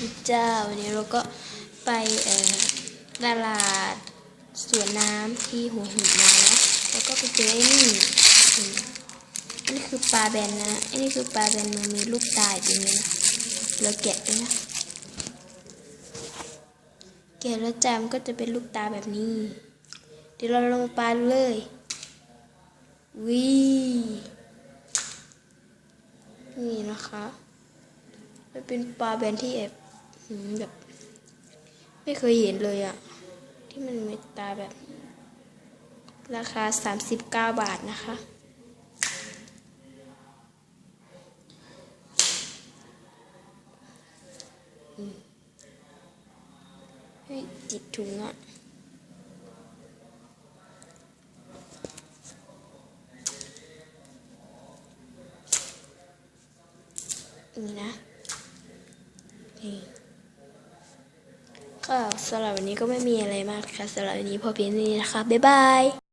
ดีจ้าวันนี้เราก็ไปตลาดสวนน้ำที่หัวหินมานะแล้วก็ไปเจอไอ้นี่อันนี้คือปลาแบนนะอันนี้คือปลาแบนมันมีลูกตายตรงนี้นะเราแกะเลยนะแกะแล้วจามก็จะเป็นลูกตาแบบนี้ เดี๋ยวเราลงปลาเลยวินี่นะคะมันเป็นปลาแบนที่แอบ แบบ ไม่เคยเห็นเลยอะที่มันมีตาแบบ ราคา 39 บาทนะคะอืมเฮ้ยจิตถุงอะนี่นะนี่ ก็สำหรับวันนี้ก็ไม่มีอะไรมากค่ะสำหรับวันนี้พอเพียงนี้นะคะ บ๊ายบาย